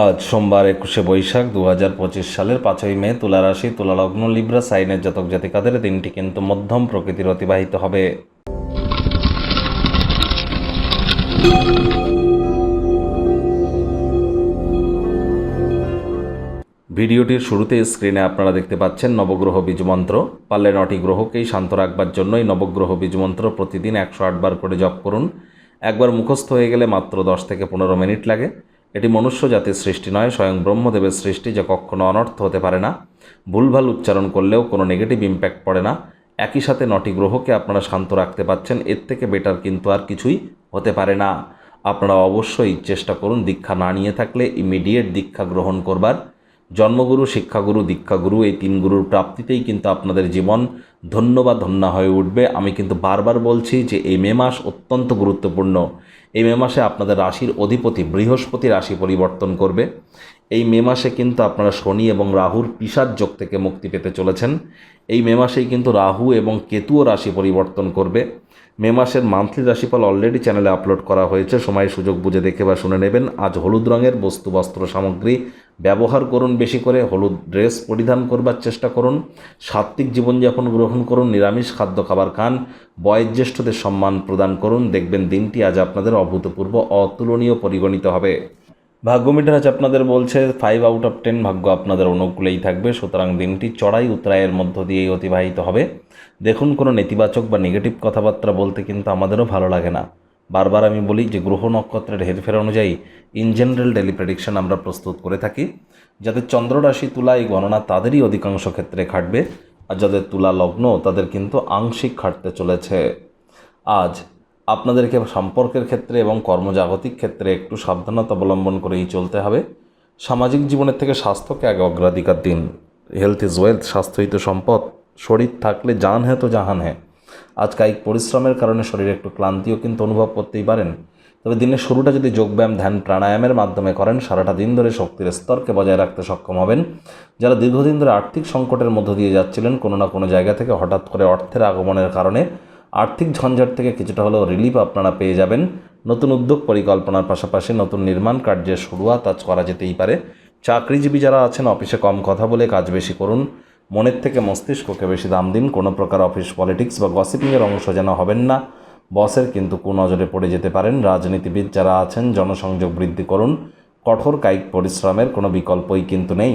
আজ সোমবার একুশে বৈশাখ দু হাজার পঁচিশ সালের পাঁচই মে তুলা রাশি তুলা লগ্ন লিব্রা, সাইনের জাতক জাতিকাদের দিনটি কিন্তু মধ্যম প্রকৃতির অতিবাহিত হবে। ভিডিওটির শুরুতে স্ক্রিনে আপনারা দেখতে পাচ্ছেন নবগ্রহ বীজমন্ত্র। পারলে নটি গ্রহকেই শান্ত রাখবার জন্যই নবগ্রহ বীজমন্ত্র প্রতিদিন একশো আটবার করে জপ করুন। একবার মুখস্থ হয়ে গেলে মাত্র দশ থেকে পনেরো মিনিট লাগে। এটি মনুষ্য জাতির সৃষ্টি নয়, স্বয়ং ব্রহ্মদেবের সৃষ্টি যা কখনো অনর্থ হতে পারে না। ভুলভাল উচ্চারণ করলেও কোনো নেগেটিভ ইম্প্যাক্ট পড়ে না। একই সাথে নটি গ্রহকে আপনারা শান্ত রাখতে পাচ্ছেন, এর থেকে বেটার কিন্তু আর কিছুই হতে পারে না। আপনারা অবশ্যই চেষ্টা করুন দীক্ষা না নিয়ে থাকলে ইমিডিয়েট দীক্ষা গ্রহণ করবার। জন্মগুরু, শিক্ষাগুরু, দীক্ষাগুরু এই তিন গুরুর প্রাপ্তিতেই কিন্তু আপনাদের জীবন ধন্য বা ধন্য হয়ে উঠবে। আমি কিন্তু বারবার বলছি যে এই মে মাস অত্যন্ত গুরুত্বপূর্ণ। এই মে মাসে আপনাদের রাশির অধিপতি বৃহস্পতি রাশি পরিবর্তন করবে। এই মে মাসে কিন্তু আপনারা শনি এবং রাহুর পিসার যোগ থেকে মুক্তি পেতে চলেছেন। এই মে মাসেই কিন্তু রাহু এবং কেতুও রাশি পরিবর্তন করবে। মে মাসের মান্থলি রাশিফল অলরেডি চ্যানেলে আপলোড করা হয়েছে। সময় সুযোগ বুঝে দেখে বা শুনে নেবেন। আজ হলুদ রঙের বস্তু, বস্ত্র, সামগ্রী ব্যবহার করুন বেশি করে। হলুদ ড্রেস পরিধান করবার চেষ্টা করুন। সাত্ত্বিক জীবনযাপন গ্রহণ করুন। নিরামিষ খাদ্য, খাবার খান। বয়োজ্যেষ্ঠদের সম্মান প্রদান করুন। দেখবেন দিনটি আজ আপনাদের অভূতপূর্ব, অতুলনীয় পরিগণিত হবে। ভাগ্য মিটার আজ আপনাদের বলছে ফাইভ আউট অফ টেন ভাগ্য আপনাদের অনুকূলেই থাকবে, সুতরাং দিনটি চড়াই উতরায়ের মধ্য দিয়েই অতিবাহিত হবে। দেখুন, কোনো নেতিবাচক বা নেগেটিভ কথাবার্তা বলতে কিন্তু আমাদেরও ভালো লাগে না। বারবার আমি বলি যে, গ্রহ নক্ষত্রের হেরফের অনুযায়ী ইন জেনারেল ডেলি প্রেডিকশন আমরা প্রস্তুত করে থাকি। যাদের চন্দ্ররাশি তুলা এই গণনা তাদেরই অধিকাংশ ক্ষেত্রে খাটবে, আর যাদের তুলা লগ্ন, তাদের কিন্তু আংশিক খাটতে চলেছে। আজ আপনাদেরকে সম্পর্কের ক্ষেত্রে এবং কর্মজাগতিক ক্ষেত্রে একটু সাবধানতা অবলম্বন করেই চলতে হবে। সামাজিক জীবনের থেকে স্বাস্থ্যকে আগে অগ্রাধিকার দিন। হেলথ ইজ ওয়েলথ স্বাস্থ্যই তো সম্পদ। শরীর থাকলে জান হ্যাঁ তো জাহান হ্যাঁ আজ কায়িক পরিশ্রমের কারণে শরীরে একটু ক্লান্তিও কিন্তু অনুভব করতেই পারেন। তবে দিনের শুরুটা যদি যোগব্যায়াম, ধ্যান, প্রাণায়ামের মাধ্যমে করেন, সারাটা দিন ধরে শক্তির স্তরকে বজায় রাখতে সক্ষম হবেন। যারা দীর্ঘদিন ধরে আর্থিক সংকটের মধ্য দিয়ে যাচ্ছিলেন, কোনো না কোনো জায়গা থেকে হঠাৎ করে অর্থের আগমনের কারণে আর্থিক ঝঞ্ঝাট থেকে কিছুটা হলেও রিলিফ আপনারা পেয়ে যাবেন। নতুন উদ্যোগ পরিকল্পনার পাশাপাশি নতুন নির্মাণ কার্যের শুরুয়াত আজ করা যেতেই পারে। চাকরিজীবী যারা আছেন, অফিসে কম কথা বলে কাজ বেশি করুন। মনের থেকে মস্তিষ্ককে বেশি দাম দিন। কোনো প্রকার অফিস পলিটিক্স বা গসিপিংয়ের অংশ যেন হবেন না। বসের কিন্তু কুনজরে পড়ে যেতে পারেন। রাজনীতিবিদ যারা আছেন, জনসংযোগ বৃদ্ধি করুন। কঠোর কায়িক পরিশ্রমের কোনো বিকল্পই কিন্তু নেই।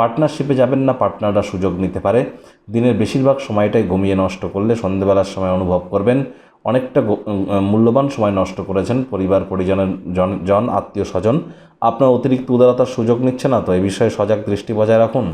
পার্টনারশিপে যাবেন না, পার্টনাররা সুযোগ নিতে পারে। দিনের বেশিরভাগ সময়টাই ঘুমিয়ে নষ্ট করলে সন্ধেবেলার সময় অনুভব করবেন। অনেকটা মূল্যবান সময় নষ্ট করেছেন পরিবার, পরিজনের জন জন আত্মীয় স্বজন আপনার অতিরিক্ত উদারতার সুযোগ নিচ্ছে না তো? এ বিষয়ে সজাগ দৃষ্টি বজায় রাখুন।